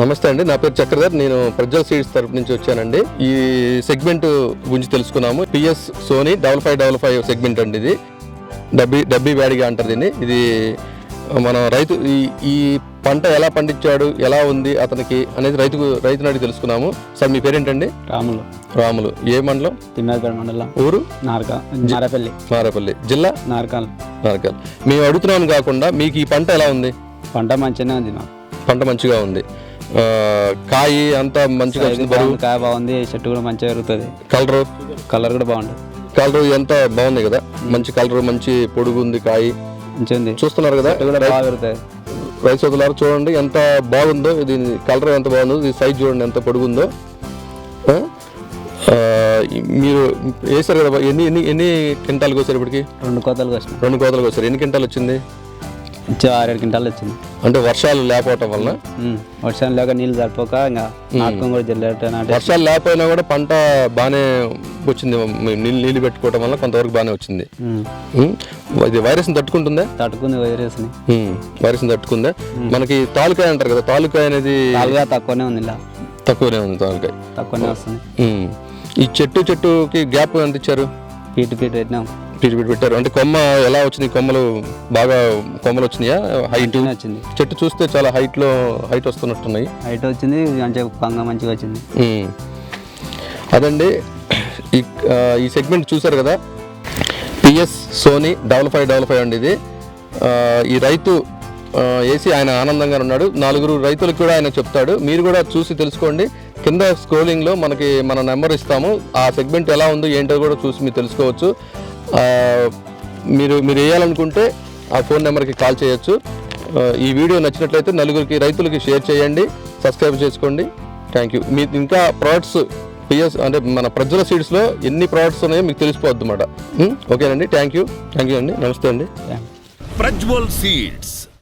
నమస్తే అండి. నా పేరు చక్రధర్. నేను ప్రజ్వల్ సీడ్స్ తరపు నుంచి వచ్చానండి. ఈ సెగ్మెంట్ గురించి తెలుసుకున్నాము. PS Sony double five double five segment అండి ఇది. డబ్బీ డబ్బీ వ్యాడిగా అంటారు దీన్ని. ఇది మన రైతు ఈ ఈ పంట ఎలా పండించాడు ఎలా ఉంది అతనికి అనేది రైతుకు రైతు నాటి తెలుసుకున్నాము. సార్ మీ పేరేంటండి? రాములు. రాములు. ఏ మండలం? తిమ్మేపేట మండలం. ఊరు? నారక నారపల్లి. మారేపల్లి జిల్లా? నారకాల్. నారకల్. మేము అడుగుతున్నాం కాకుండా మీకు ఈ పంట ఎలా ఉంది? పంట మంచిగానే ఉంది మాకు పంట మంచిగా ఉంది. కాయ అంతా మంచిగా వచ్చింది బరువు? బాగుంది, కాయ బాగుంది చెట్టు కూడా మంచిగా పెరుగుతుంది. కలరు? కలర్ కూడా బాగుంటుంది. కలర్ ఎంత బాగుంది కదా? మంచి కలర్ మంచి పొడుగు ఉంది కాయ. మంచిగా చూస్తున్నారు కదా? రైస్ వదిలారు చూడండి ఎంత బాగుందో. ఇది కలర్ ఎంత బాగుందో ఇది సైజ్ చూడండి ఎంత పొడుగుందో. మీరు వేసారు కదా ఎన్ని ఎన్ని ఎన్ని క్వింటాలు కోసారు ఇప్పటికి? రెండు కోతలు వచ్చినాయి. రెండు కోతలు కోసారు ఎన్ని క్వింటాలు వచ్చింది? వచ్చి ఆరేడు క్వింటాలు వచ్చింది అంటే వర్షాలు లేకపోవటం వలన? ఉమ్. వర్షం లేక నీళ్ళు సరిపోక ఇంకా నాటకం కూడా జల్లేట వర్షాలు లేకపోయినా కూడా పంట బాగానే వచ్చింది. నీళ్ళు నీళ్ళు పెట్టుకోవటం వల్ల కొంతవరకు బాగానే వచ్చింది? ఇది వైరస్ని తట్టుకుంటుందా? తట్టుకుంది వైరస్ని. ఉం. వైరస్ని తట్టుకుందా? మనకి తాలుకాయ అంటారు కదా తాలుకాయ అనేది కాలుగా తక్కువనే ఉంది ఇలా. తక్కువనే ఉంది తాలుకాయ. తక్కువనే వస్తుంది. ఈ చెట్టు చెట్టుకి గ్యాప్ ఎంత ఇచ్చారు? పీటు పెట్టినాం పీటి పీటి పెట్టారు. అంటే కొమ్మ ఎలా వచ్చినాయి కొమ్మలు బాగా కొమ్మలు వచ్చినాయా? హైట్ వచ్చింది. చెట్టు చూస్తే చాలా హైట్లో హైట్ వస్తున్నట్టున్నాయి. హైట్ వచ్చింది మంచిగా పంగ మంచిగా వచ్చింది. అదండి. ఈ ఈ సెగ్మెంట్ చూసారు కదా? PS Sony double five double five అండి ఇది. ఈ రైతు వేసి ఆయన ఆనందంగా ఉన్నాడు. నలుగురు రైతులకు కూడా ఆయన చెప్తాడు. మీరు కూడా చూసి తెలుసుకోండి. కింద స్క్రోలింగ్లో మనకి మన నెంబర్ ఇస్తాము. ఆ సెగ్మెంట్ ఎలా ఉందో ఏంటో కూడా చూసి మీరు తెలుసుకోవచ్చు. మీరు మీరు వేయాలనుకుంటే ఆ ఫోన్ నెంబర్కి కాల్ చేయొచ్చు. ఈ వీడియో నచ్చినట్లయితే నలుగురికి రైతులకి షేర్ చేయండి. సబ్స్క్రైబ్ చేసుకోండి. Thank you. మీ ఇంకా ప్రోడక్ట్స్ పిఎస్ అంటే మన ప్రజల సీడ్స్లో ఎన్ని ప్రోడక్ట్స్ ఉన్నాయో మీకు తెలిసిపోద్ది అన్నమాట. ఓకేనండి. Thank you. థ్యాంక్ యూ అండి. నమస్తే అండి. ప్రజ్వల్ సీడ్స్.